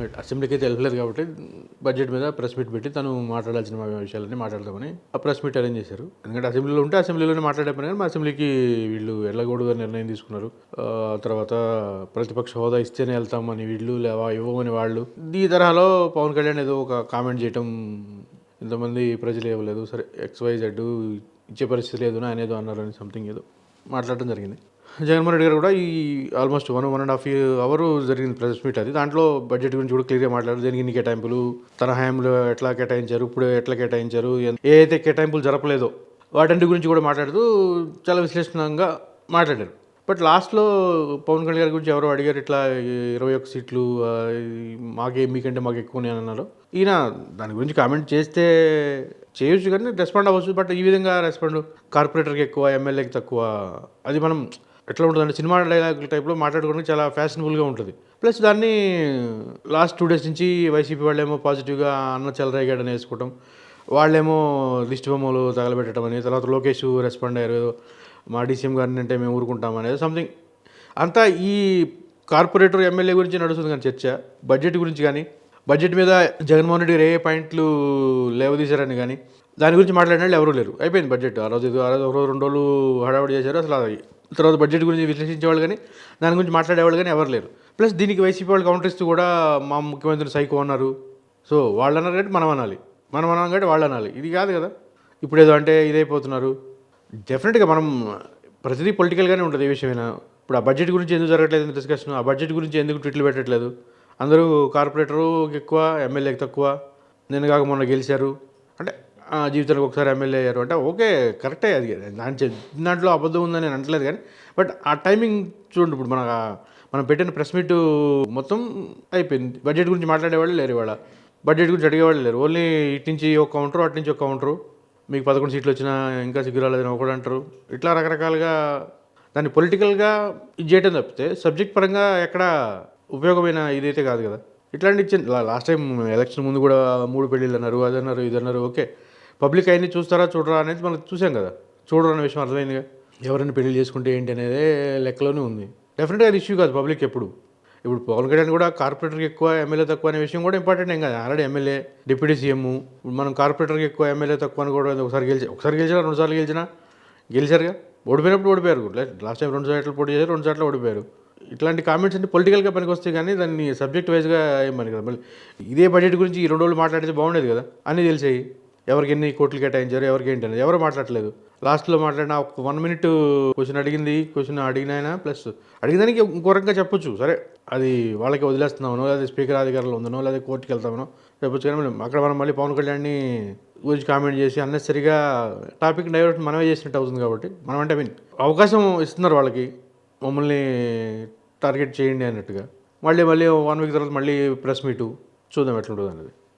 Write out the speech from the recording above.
Right అసెంబ్లీకి అయితే వెళ్ళలేదు కాబట్టి బడ్జెట్ మీద ప్రెస్ మీట్ పెట్టి తను మాట్లాడాల్సిన విషయాలన్నీ మాట్లాడదామని ఆ ప్రెస్ మీట్ అరేంజ్ చేశారు. ఎందుకంటే అసెంబ్లీలో ఉంటే అసెంబ్లీలోనే మాట్లాడే పని కానీ మా అసెంబ్లీకి వీళ్ళు వెళ్ళకూడదు అని నిర్ణయం తీసుకున్నారు. తర్వాత ప్రతిపక్ష హోదా ఇస్తేనే వెళ్తామని వీళ్ళు లేవా ఇవ్వమని వాళ్ళు. ఈ తరహాలో పవన్ కళ్యాణ్ ఏదో ఒక కామెంట్ చేయటం ఇంతమంది ప్రజలు ఇవ్వలేదు. సరే ఎక్స్ ఇచ్చే పరిస్థితి లేదు ఆయన ఏదో అన్నారని సంథింగ్ ఏదో మాట్లాడటం జరిగింది. జగన్మోహన్ రెడ్డి గారు కూడా ఈ almost one one and half hour జరిగింది ప్రెస్ మీట్ అది. దాంట్లో బడ్జెట్ గురించి కూడా క్లియర్గా మాట్లాడారు. దీనికి ఇన్ని కేటాయింపులు? తన హయాంలో ఎట్లా కేటాయించారు? ఇప్పుడు ఎట్లా కేటాయించారు? ఏ అయితే కేటాయింపులు జరపలేదో వాటన్నిటి గురించి కూడా మాట్లాడుతూ చాలా విశ్లేషణంగా మాట్లాడారు. బట్ లాస్ట్లో పవన్ కళ్యాణ్ గారి గురించి ఎవరో అడిగారు ఇట్లా ఇరవై ఒక్క సీట్లు మాకే మీకంటే మాకు ఎక్కువ అని అన్నారు. ఈయన దాని గురించి కామెంట్ చేస్తే చేయొచ్చు కానీ రెస్పాండ్ అవ్వచ్చు. బట్ ఈ విధంగా రెస్పాండ్ కార్పొరేటర్కి ఎక్కువ ఎమ్మెల్యేకి తక్కువ అది మనం ఎట్లా ఉంటుందంటే సినిమా డైలాగ్ టైప్లో మాట్లాడుకోవడానికి చాలా ఫ్యాషనబుల్గా ఉంటుంది. ప్లస్ దాన్ని లాస్ట్ టూ డేస్ నుంచి వైసీపీ వాళ్ళేమో పాజిటివ్గా అన్న చెలరేగాడని వేసుకోవటం వాళ్ళేమో లిస్ట్ బొమ్మలు తగలబెట్టడం అని తర్వాత లోకేష్ రెస్పాండ్ అయ్యారు మా డీసీఎం గారిని అంటే మేము ఊరుకుంటాం అనేది సంథింగ్ అంతా ఈ కార్పొరేటర్ ఎమ్మెల్యే గురించి నడుస్తుంది కానీ చర్చ బడ్జెట్ గురించి కానీ బడ్జెట్ మీద జగన్మోహన్ రెడ్డి గారు ఏ పాయింట్లు లేవదీశారని కానీ దాని గురించి మాట్లాడిన వాళ్ళు ఎవరూ లేరు. అయిపోయింది బడ్జెట్ ఆ రోజు ఆ రోజు ఒక రోజు రెండు రోజులు హడావుడి చేశారు అసలు అది తర్వాత బడ్జెట్ గురించి విశ్లేషించేవాళ్ళు కానీ దాని గురించి మాట్లాడేవాళ్ళు కానీ ఎవరు లేరు. ప్లస్ దీనికి వైసీపీ వాళ్ళు కౌంటర్ ఇస్తూ కూడా మా ముఖ్యమంత్రి సైకో అన్నారు. సో వాళ్ళు అన్నారు కాబట్టి మనం అనాలి. మనం అన్నాం కాబట్టి వాళ్ళు అనాలి. ఇది కాదు కదా. ఇప్పుడు ఏదో అంటే ఇదైపోతున్నారు. డెఫినెట్గా మనం ప్రతిదీ పొలిటికల్గానే ఉంటుంది ఏ విషయమైనా. ఇప్పుడు ఆ బడ్జెట్ గురించి ఎందుకు జరగట్లేదు డిస్కషన్ ఆ బడ్జెట్ గురించి ఎందుకు ట్విట్లు పెట్టట్లేదు? అందరూ కార్పొరేటరు ఎక్కువ ఎమ్మెల్యేకి తక్కువ. నేను కాక మొన్న గెలిచారు. అంటే ఆ, ఒకసారి ఎమ్మెల్యే అయ్యారు అంటే ఓకే కరెక్టే అది. దాని దాంట్లో అబద్ధం ఉందని నేను అంటలేదు కానీ బట్ ఆ టైమింగ్ చూడండి ఇప్పుడు మన మనం పెట్టిన ప్రెస్ మీట్ మొత్తం అయిపోయింది. బడ్జెట్ గురించి మాట్లాడేవాళ్ళు లేరు ఇవాళ. బడ్జెట్ గురించి అడిగేవాళ్ళు లేరు. ఓన్లీ ఇటు నుంచి ఒక కౌంటరు అటు నుంచి ఒక కౌంటరు. మీకు పదకొండు సీట్లు వచ్చినా ఇంకా సిగ్గురాలేదని ఒకడు అంటారు. ఇట్లా రకరకాలుగా దాన్ని పొలిటికల్గా ఇది చేయటం తప్పితే సబ్జెక్ట్ పరంగా ఎక్కడ ఉపయోగమైన ఇదైతే కాదు కదా. ఇట్లాంటి ఇచ్చింది లాస్ట్ టైం ఎలక్షన్ ముందు కూడా మూడు పెళ్ళిళ్ళు అన్నారు అది అన్నారు ఇది అన్నారు ఓకే. పబ్లిక్ అయినా చూస్తారా చూడరా అనేది మనం చూసాం కదా. చూడరు అనే విషయం అర్థమైందిగా. ఎవరైనా పెళ్ళి చేసుకుంటే ఏంటి అనేది లెక్కలోనే ఉంది. డెఫినెట్గా అది ఇష్యూ కాదు పబ్లిక్ ఎప్పుడు. ఇప్పుడు పవన్ కళ్యాణ్ కూడా కార్పొరేటర్కి ఎక్కువ ఎమ్మెల్యే తక్కువ అనే విషయం కూడా ఇంపార్టెంట్ ఏం కాదు. ఆల్రెడీ ఎమ్మెల్యే డిప్యూటీ సీఎం ఇప్పుడు మనం కార్పొరేటర్కి ఎక్కువ ఎమ్మెల్యే తక్కువ అని కూడా ఒకసారి గెలిచి ఒకసారి గెలిచినా రెండు సార్లు గెలిచినా గెలిచారుగా. ఓడిపోయినప్పుడు ఓడిపోయారు. లాస్ట్ టైం రెండు సార్లు పోటీ చేశారు రెండు సార్లు ఓడిపోయారు. ఇట్లాంటి కామెంట్స్ అన్ని పొలిటికల్గా పనికి వస్తాయి కానీ దాన్ని సబ్జెక్ట్ వైజ్గా ఏం పని కదా మళ్ళీ ఇదే బడ్జెట్ గురించి ఈ రెండు రోజులు మాట్లాడితే బాగుండేది కదా. అన్నీ తెలిసాయి. ఎవరికి ఎన్ని కోట్లు కేటాయించారు ఎవరికి ఏంటి అనేది. ఎవరు మాట్లాడలేదు లాస్ట్లో మాట్లాడిన ఒక వన్ మినిట్ క్వశ్చన్ అడిగింది క్వశ్చన్ అడిగిన ఆయన ప్లస్ అడిగినానికి ఇంకో రకంగా చెప్పొచ్చు. సరే అది వాళ్ళకి వదిలేస్తున్నామనో లేదా స్పీకర్ అధికారులు ఉందనో లేదా కోర్టుకి వెళ్తామనో చెప్పొచ్చు కానీ అక్కడ మనం మళ్ళీ పవన్ కళ్యాణ్ని గురించి కామెంట్ చేసి అన్నెసరిగా టాపిక్ డైవర్ట్ మనమే చేసినట్టు అవుతుంది కాబట్టి మనం అంటే మీన్ అవకాశం ఇస్తున్నారు వాళ్ళకి. మమ్మల్ని టార్గెట్ చేయండి అన్నట్టుగా. మళ్ళీ మళ్ళీ వన్ వీక్ తర్వాత మళ్ళీ ప్రెస్ మీటు చూద్దాం ఎట్లుంటుంది అనేది